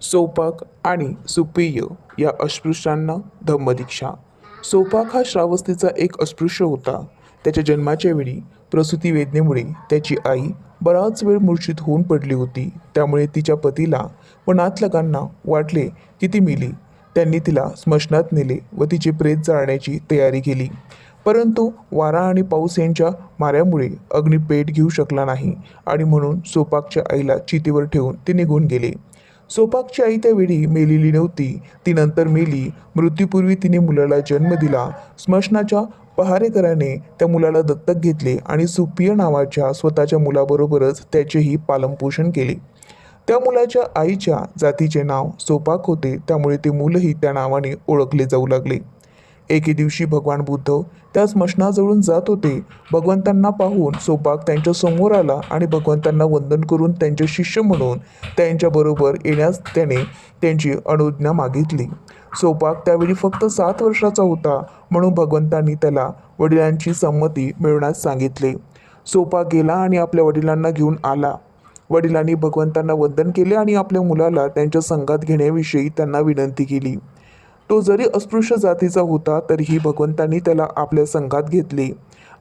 सोपाक आणि सुपेय या अस्पृश्यांना धम्मदीक्षा. सोपाक हा श्रावस्तीचा एक अस्पृश्य होता. त्याच्या जन्माच्या वेळी प्रसूती वेदनेमुळे त्याची आई बराच वेळ मूर्छित होऊन पडली होती. त्यामुळे तिच्या पतीला व नातलगांना वाटले की ती मिली. त्यांनी तिला स्मशनात नेले व तिचे प्रेत जाळण्याची तयारी केली. परंतु वारा आणि पाऊस यांच्या माऱ्यामुळे अग्नी पेट घेऊ शकला नाही आणि म्हणून सोपाकच्या आईला चितेवर ठेवून ते निघून गेले. सोपाकची आई त्यावेळी मेलेली नव्हती. ती नंतर मेली. मृत्यूपूर्वी तिने मुलाला जन्म दिला. स्मशनाच्या पहारेकराने त्या मुलाला दत्तक घेतले आणि सुप्रिय नावाच्या स्वतःच्या मुलाबरोबरच त्याचेही पालनपोषण केले. त्या मुलाच्या आईच्या जातीचे नाव सोपाक होते. त्यामुळे ते मुलंही त्या नावाने ओळखले जाऊ लागले. एके दिवशी भगवान बुद्ध त्या स्मशनाजवळून जात होते. भगवंतांना पाहून सोपाक त्यांच्यासमोर आला आणि भगवंतांना वंदन करून त्यांचे शिष्य म्हणून त्यांच्याबरोबर येण्यास त्याने त्यांची अनुज्ञा मागितली. सोपाक त्यावेळी फक्त सात वर्षाचा होता म्हणून भगवंतांनी त्याला वडिलांची संमती मिळवण्यास सांगितले. सोपाक गेला आणि आपल्या वडिलांना घेऊन आला. वडिलांनी भगवंतांना वंदन केले आणि आपल्या मुलाला त्यांच्या संघात घेण्याविषयी त्यांना विनंती केली. तो जरी अस्पृश्य जातीचा होता तरीही भगवंतांनी त्याला आपल्या संघात घेतले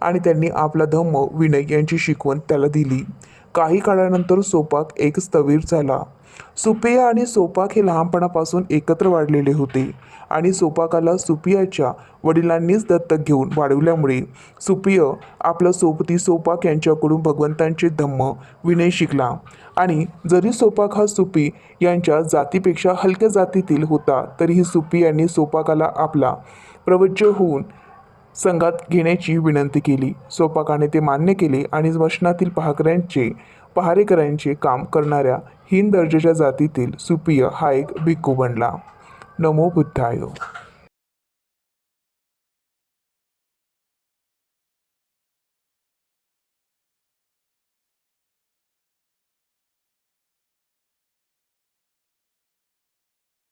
आणि त्यांनी आपला धम्म विनय यांची शिकवण त्याला दिली. काही काळानंतर सोपाक एक स्थवीर झाला. सुपेय आणि सोपाक हे लहानपणापासून एकत्र वाढलेले होते आणि सोपाकाला सुपियाच्या वडिलांनीच दत्तक घेऊन वाढवल्यामुळे सुपिय आपला सोबती सोपाक यांच्याकडून भगवंतांचे धम्म विनय शिकला आणि जरी सोपाक हा सुपी यांच्या जातीपेक्षा हलक्या जातीतील होता तरीही सुपी यांनी सोपाकाला आपला प्रवज्य होऊन संघात घेण्याची विनंती केली. सोपाकाने ते मान्य केले आणि स्मशनातील पहाकऱ्यांचे पहारेकऱ्यांचे काम करणाऱ्या हिंद दर्जाच्या जातीतील सुप्रिय हा एक भिक्खू बनला. नमो बुद्धायो.